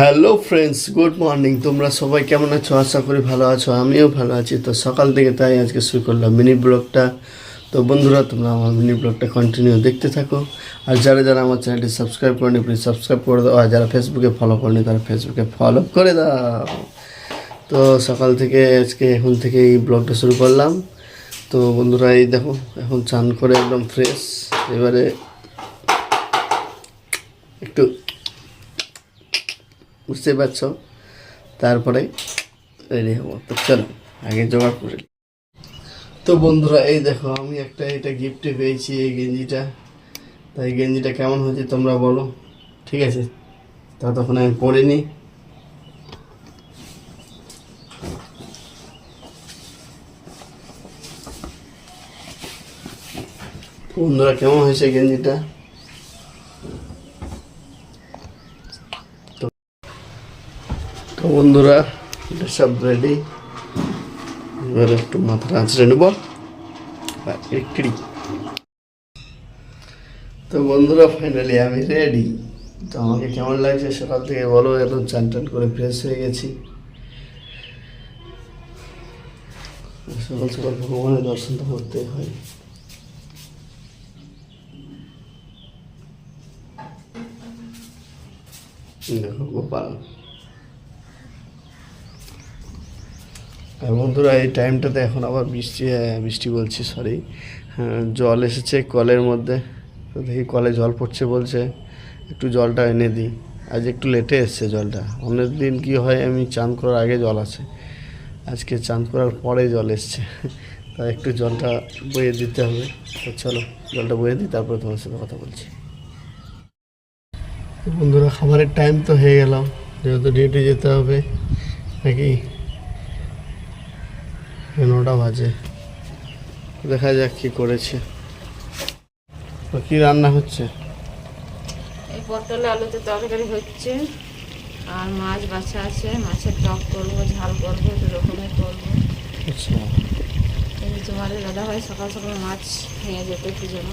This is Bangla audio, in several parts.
হ্যালো ফ্রেন্ডস গুড মর্নিং তোমরা সবাই কেমন আছো? আশা করি ভালো আছো। আমিও ভালো আছি। তো সকাল থেকে তাই আজকে শুরু করলাম মিনি ব্লগটা তো বন্ধুরা, তোমরা আমার মিনি ব্লগটা কন্টিনিউ দেখতে থাকো। আর যারা যারা আমার চ্যানেলটি সাবস্ক্রাইব করেনি প্লিজ সাবস্ক্রাইব করে দাও। আর যারা ফেসবুকে ফলো করেনি, তারা ফেসবুকে ফলো করে দাও। তো সকাল থেকে আজকে এখন থেকে এই ব্লগটা শুরু করলাম। তো বন্ধুরা, এই দেখো, এখন চান করে একদম ফ্রেশ এবারে একটু বুঝতে পারছ? তারপরে রেডি হব। তো চলো, আগে জোগাড় করে তো বন্ধুরা, এই দেখো, আমি একটা এটা গিফটে পেয়েছি এই গেঞ্জিটা। তাই গেঞ্জিটা কেমন হয়েছে তোমরা বলো, ঠিক আছে? ততক্ষণ আমি পরে নিই। বন্ধুরা, কেমন হয়েছে গেঞ্জিটা? বন্ধুরা, এটা সব রেডি এবার একটু মাথাটা আঁচড়ে নেব। তো বন্ধুরা ফাইনালি আমি রেডি তো আমাকে কেমন লাগছে সকাল থেকে বলো, একদম চান টান করে ফ্রেশ হয়ে গেছি। সকাল সকাল ভগবানের দর্শন তো করতেই হয়। দেখো গোপাল। আর বন্ধুরা এই টাইমটাতে এখন আবার বৃষ্টি হ্যাঁ, বৃষ্টি বলছি সরি জল এসেছে কলের মধ্যে। তো দেখি কলে জল পড়ছে বলছে একটু জলটা এনে দিই। আজ একটু লেটে এসছে জলটা। অনেক দিন কি হয় আমি চান করার আগে জল আসে আজকে চান করার পরে জল এসছে। তাই একটু জলটা বয়ে দিতে হবে। তো চলো জলটা বয়ে দিই তারপরে তোমার সাথে কথা বলছি। বন্ধুরা খাবারের টাইম তো হয়ে গেলাম যেহেতু ডিউটি যেতে হবে নাকি? নটা বাজে। দেখা যাক কি করেছে। তো কি রান্না হচ্ছে? এই পটলে আলুতে তরকারি হচ্ছে। আর মাছ বাছা আছে। মাছের টক করব ঝাল করব দু রকমের করব। আচ্ছা। এই তোমার দাদা ভাই সকাল সকাল মাছ নিয়ে যেতে কি জন্য।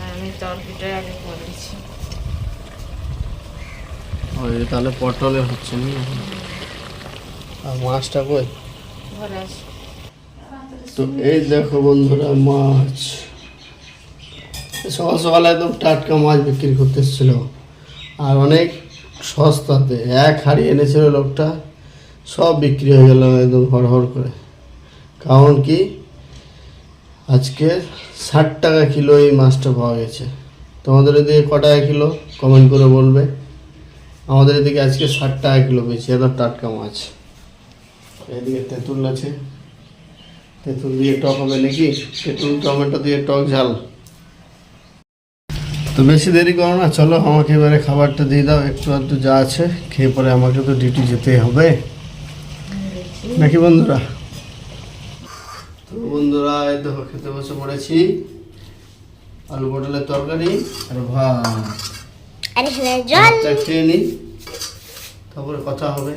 আর আমি তরকারিটা আগে ওই তাহলে পটলে হচ্ছে না? আর মাছটা কই? তো এই দেখো বন্ধুরা, মাছ। সকাল সকালে একদম টাটকা মাছ বিক্রি করতে এসেছিল। আর অনেক সস্তাতে এক হাড়ি এনেছিল লোকটা, সব বিক্রি হয়ে গেল একদম হড়হড় করে। কারণ কি? আজকে ষাট টাকা কিলো এই মাছটা পাওয়া গেছে। তোমাদের এদিকে ক টাকা কিলো? কমেন্ট করে বলবে। আমাদের এদিকে আজকে ষাট টাকা কিলো পেয়েছি একদম টাটকা মাছ। এদিকে তেঁতুল আছে। তেঁতুল দিয়ে টক হবে নাকি? তেঁতুল টমেটো দিয়ে টক ঝাল। তো বেশি দেরি করো না চলো আমাকে এবারে খাবারটা দিয়ে দাও একটু আধটু যা আছে খেয়ে পরে আমাকে তো ডিউটি যেতেই হবে। নাকি বন্ধুরা? তো বন্ধুরা এই দেখো খেতে বসে পড়েছি। আলু পটলের তরকারি আর ভাত। ভাতটা খেয়ে নিই তারপরে কথা হবে।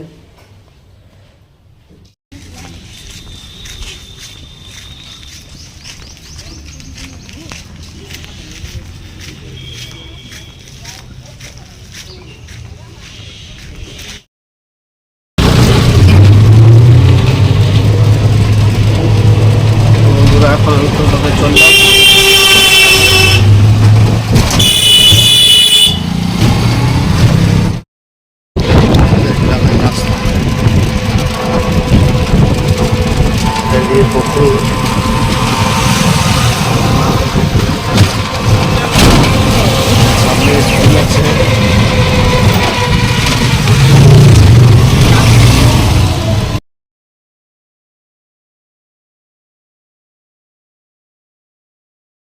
বন্ধুরা এখন আমি